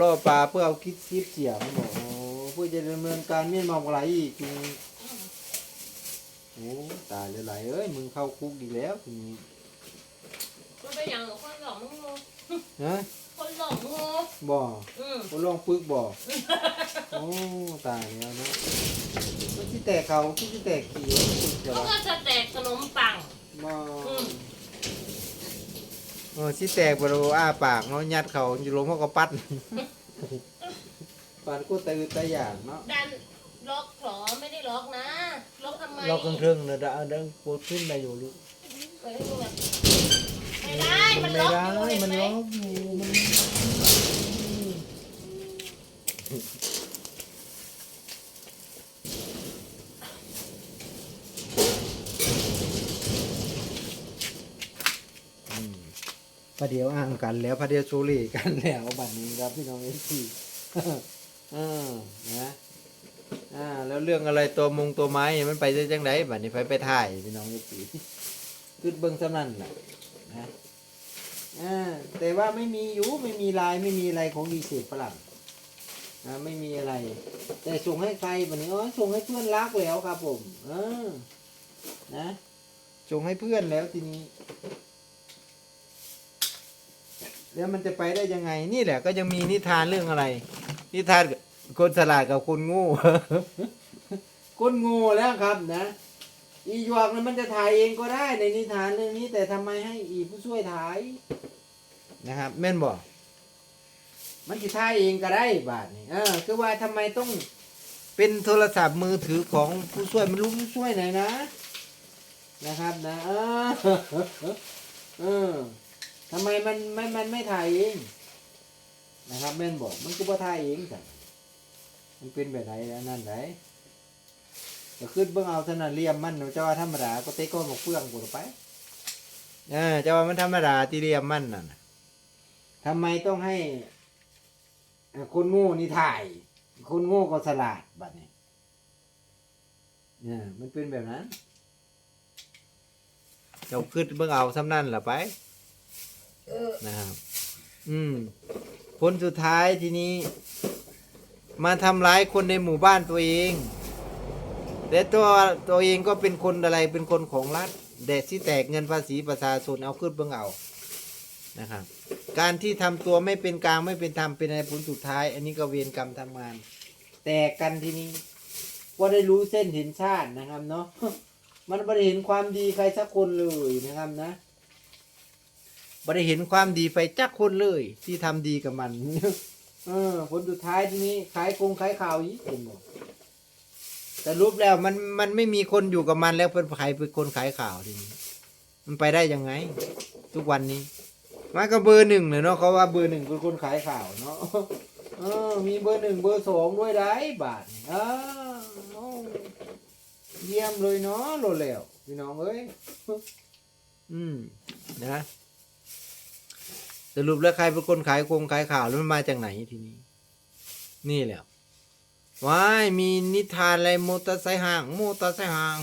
ล่อปลาเพื่อเอาคิดคิดเสียงบอกโอ้เพื่อจะดำเนินการเมียนมาอะไรอีกทีนี้โอ้ตายเลยหลายเอ้ยมึงเข้าคุกอีกแล้วทีนี้มันเป็นอย่างคนหลงงูฮะคนหลงงูบ่อืมคนลองปึกบ่โอ้ตายแล้วนะมันที่แตกเขาที่ที่แตกขี่วะปึกจะเขาวะก็จะแตกขนมปังบ่ อืมเออที่แตกบ่รู้อ้าปากเนาะยัดเขาอยู่ลมเขาก็ปัดปัดก็ตื่นตาอย่างเนาะดันล็อกหรอไม่ได้ล็อกนะล็อกทำไมเราเครื่องๆนะดะดังปวดขึ้นได้อยู่ลูกเอ้ยดูแบบไม่ได้มันไม่ล็อกได้อยู่เห็นมันไหมล็อกอยู่มัน ประเดี๋ยวอ้างกันแล้วประเดี๋ยวโซลีกันแล้วบัดนี้ครับพี่น้องเอฟซีอ่านะอ่าแล้วเรื่องอะไรตัวมงตัวไม้มันไปได้จังไดบัดนี้ไปไปถ่ายพี่น้องเอฟซีขึ้นเบิ้งสนั่นน่ะนะอ่าแต่ว่าไม่มีอยู่ไม่มีลายไม่มีอะไรของดีเศษฝรั่งนะไม่มีอะไร แต่ส่งให้ใครบัดนี้อ๋อส่งให้เพื่อนรักแล้วครับผมเออนะส่งให้เพื่อนแล้วทีนี้ แล้วมันจะไปได้ยังไง นี่แหละ ก็ยังมีนิทานเรื่องอะไร นิทานคนฉลาดกับคนโง่คนโง่แล้วครับนะอีหยวกนั้นมันจะถ่ายเองก็ได้ในนิทานเรื่องนี้ แต่ทำไมให้อีผู้ช่วยถ่ายนะครับแม่นบอกมันจะถ่ายเองก็ได้บาทนี่เออคือว่าทำไมต้องเป็นโทรศัพท์มือถือของผู้ช่วยมันรู้ผู้ช่วยไหนนะ นะครับนะ เออเออ ทำไมมันไม่มันไม่ถ่ายเองนะครับแม่นบอกมันก็บ่ถ่ายเองจ้ะมันเป็นแบบไหนแล้วนั่นไหนก็ขึ้นเบื้องเอาเท่านั้นเลี่ยมมันเจ้าว่าธรรมดาก็เตะก้อนบอกเปลืองกูไปเออเจ้าว่ามันธรรมดาที่เลี่ยมมันน่ะนะทำไมต้องให้เอ่อคนโง่นี่ถ่าย คนโง่ก็สลาดบัดนี้เนี่ยมันเป็นแบบนั้น เจ้าขึ้นเบื้องเอาซ้ำนั่นล่ะไปเออ นะครับ อืม ผลสุดท้ายทีนี้ มาทำร้ายคนในหมู่บ้านตัวเองแต่ตัวตัวเองก็เป็นคนอะไรเป็นคนของรัฐแดดที่แตกเงินภาษีประชาชนเอาขึ้นเบื้องเอานะครับ การที่ทำตัวไม่เป็นกลางไม่เป็นธรรมเป็นอะไรผลสุดท้าย อันนี้ก็เวรกรรมทำงาน แตกกันทีนี้ว่าได้รู้เส้นเห็นชาตินะครับเนาะมันไม่ได้เห็นความดีใครสักคนเลยนะครับนะ ไม่ได้เห็นความดีไปจักคนเลย ที่ทำดีกับมันเออผลสุดท้ายทีนี้ขายคงขายข่าวอีกผมบอกแต่รูปแล้วมันมันไม่มีคนอยู่กับมันแล้วเป็นใครเป็นคนขายข่าวทีนี้ มันไปได้ยังไง ทุกวันนี้มันก็เบอร์หนึ่งเลยเนาะเขาว่าเบอร์หนึ่งเป็นคนขายข่าวเนาะเออ มีเบอร์หนึ่งเบอร์สองด้วยได้บาทนี่อ้าวโอ้เยี่ยมเลยเนาะโลแล้วพี่น้องเอ้ยอืมนะ สรุปแล้วใครเป็นคนขายคงขายข่าวแล้วมันมาจากไหนทีนี้ นี่แหละว้ายมีนิทานอะไรโมตอร์ไซค์ห่างโมตอร์ไซค์ห่าง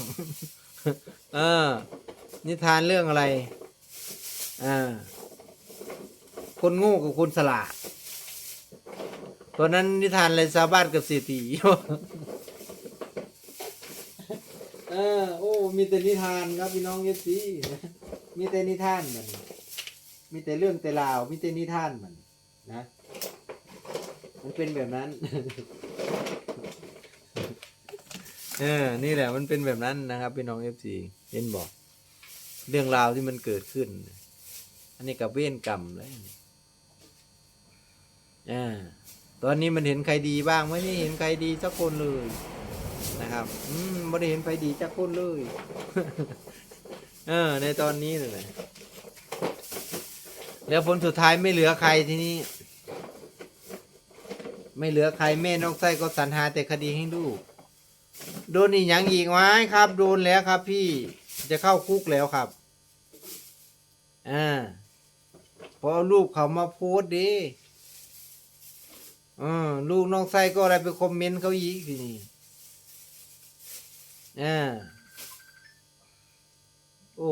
เออ นิทานเรื่องอะไรอ่าคนโง่กับคนสลาดตอนนั้นนิทานอะไรชาบ้านกับเศรษฐีเออโอ้ มีแต่นิทานครับพี่น้องเอฟซีมีแต่นิทานมัน มีแต่เรื่องแต่ราวมีแต่นิทานมันนะ มันเป็นแบบนั้น เออ นี่แหละมันเป็นแบบนั้นนะครับพี่น้องเอฟซีเห็นบอก เรื่องราวที่มันเกิดขึ้น อันนี้กับเว้นกรรมเลยอ่าตอนนี้มันเห็นใครดีบ้างไม่ได้เห็นใครดีสักคนเลยนะครับ อืมไม่ได้เห็นใครดีสักคนเลย เออ ในตอนนี้เลย แล้วผลสุดท้ายไม่เหลือใครทีนี้ ไม่เหลือใครแม่น้องไส้ก็สรรหาแต่คดีให้ลูกโดนอีกย่างอีกไหมครับ โดนแล้วครับ พี่จะเข้าคุกแล้วครับอ่าพอรูปเขามาโพสต์ดิอ่าลูกน้องไส้ก็อะไรไปคอมเมนต์เขาอีกทีนี้อ่าโอ้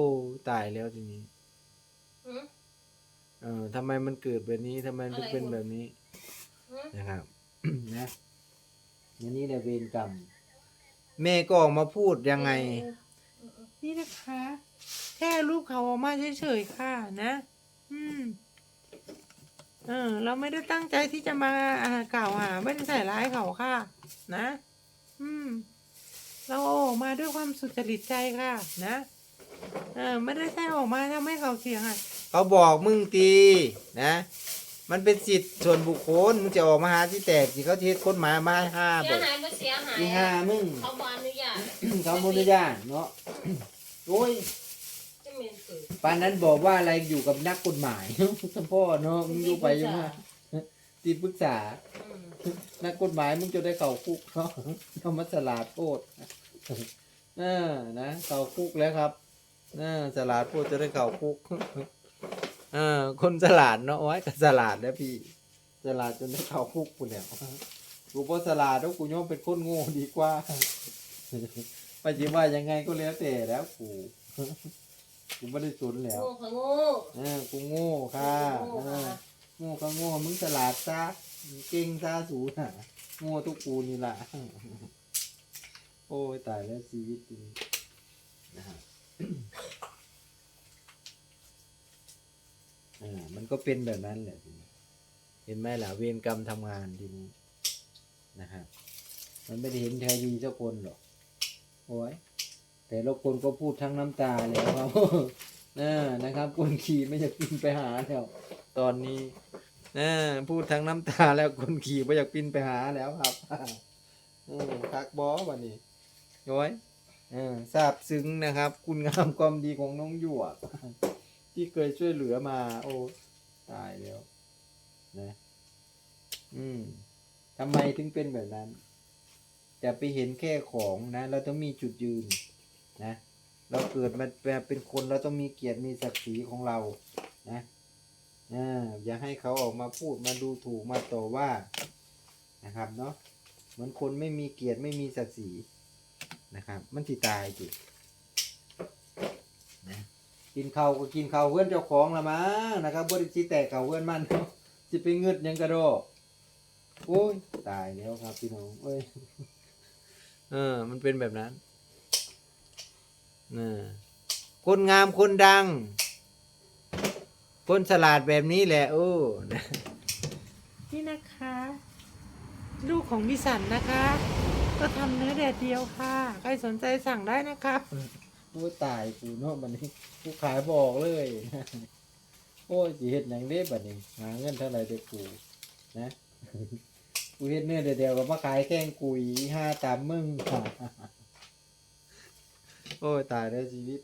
ตายแล้วทีนี้ เออทำไมมันเกิดแบบนี้ทำไมมันอะไรเป็นวะแบบนี้หืนะครับ นะอันนี้แหละเวรกรรมแม่ก็ออกมาพูดยังไง นี่นะคะ แค่รูปเขาออกมาเฉยๆค่ะนะ อืม เออ เราไม่ได้ตั้งใจที่จะมาอ่ากล่าวหาไม่ได้ใส่ร้ายเขาค่ะ นะ อืม เราเอาออกมาด้วยความสุจริตใจค่ะ นะ เออ ไม่ได้ใช่ออกมาทำให้เขาเสียหาย เขาบอกมึงตีนะ มันเป็นสิทธิ์ส่วนบุคคลมึงจะออกมาหาที่แตกสิเขาเทศคนหมายมาห้าเสีบยอกหายไม่เสียหายที่ห้ามึง เขาบอนุญาตเขาไม่ได้ย่านเนาะโอ้ยจะเมนเกิดปานนั้นบอกว่าอะไรอยู่กับนักกฎหมายพ่อเนาะมึงอยู่ไปยังไงตีปรึกษา อืมนักกฎหมายมึงจะได้เข้าคุกเนาะธรรมสลาดโทษเออนะเข้าคุกแล้วครับเออสลาดโทษจะได้เข้าคุก เออ คนสลาดเนาะโอ้ยก็สลาดแล้วพี่สลาดจนได้เข้าคุกกูแล้วกูบ่สลาดแล้วกูย่อมเป็นคนโง่ดีกว่าไปจิว่ายังไงก็แล้วแต่แล้วกูกูไม่ได้สนแล้วโง่ค่ะโง่เออกูโง่ค่ะโง่เอค่ะอโง่ก็โง่มึงฉลาดซะมึงเก่งซะสูน่ะโง่ทุกกูนี่ล่ะโอ้ยตายแล้วชีวิตจริงนะฮะ อ่ามันก็เป็นแบบนั้นแหละทีนี้เห็นไหมล่ะเวรกรรมทำงานทีนี้นะฮะมันไม่ได้เห็นใครดีสักคนหรอกโอ้ยแต่ละคนก็พูดทั้งน้ำตาแล้วครับเออนะครับคนขี่ไม่อยากปินไปหาแล้ว ตอนนี้เอพูดทั้งน้ำตาแล้วคนขี่ไม่อยากปินไปหาแล้วครับออคักบอวันนี้โอ้ยเออทราบซึ้งนะครับ คุณงามความดีของน้องหยวก ที่เคยช่วยเหลือมา โอ้ตายแล้วนะ อืมทำไมถึงเป็นแบบนั้นอย่าไปเห็นแค่ของนะ เราต้องมีจุดยืนนะ เราเกิดมาเป็นคนเราต้องมีเกียรติมีศักดิ์ศรีของเรา นะอ่าอย่าให้เขาออกมาพูดมาดูถูกมาต่อว่านะครับเนาะเหมือนคนไม่มีเกียรติไม่มีศักดิ์ศรีนะครับ มันสิตายจินะ กินข้าวก็กินข้าวเพื่อนเจ้าของละมั้งนะครับบริจิแตกข้าวเพื่อนมันจะไปเงึดยังกระโดดโอ้ยตายแล้วครับพี่น้องเอ้ยเออ มันเป็นแบบนั้นนะคนงามคนดัง คนฉลาดแบบนี้แหละโอ้นะนี่นะคะ ลูกของพี่สันนะคะ ก็ทำเนื้อแดดเดียวค่ะ ใครสนใจสั่งได้นะครับ โอ้ยตายกูเนาะบัดนี้กูขายบอกเลยโอ้ยสิเฮ็ดหยังเด้บัดนี้หาเงินเท่าไหร่เด้อกูนะกูเฮ็ดเนื้อเดียวๆก็มาขายแกงกุยห้าตามมึงโอ้ยตายแล้วชีวิต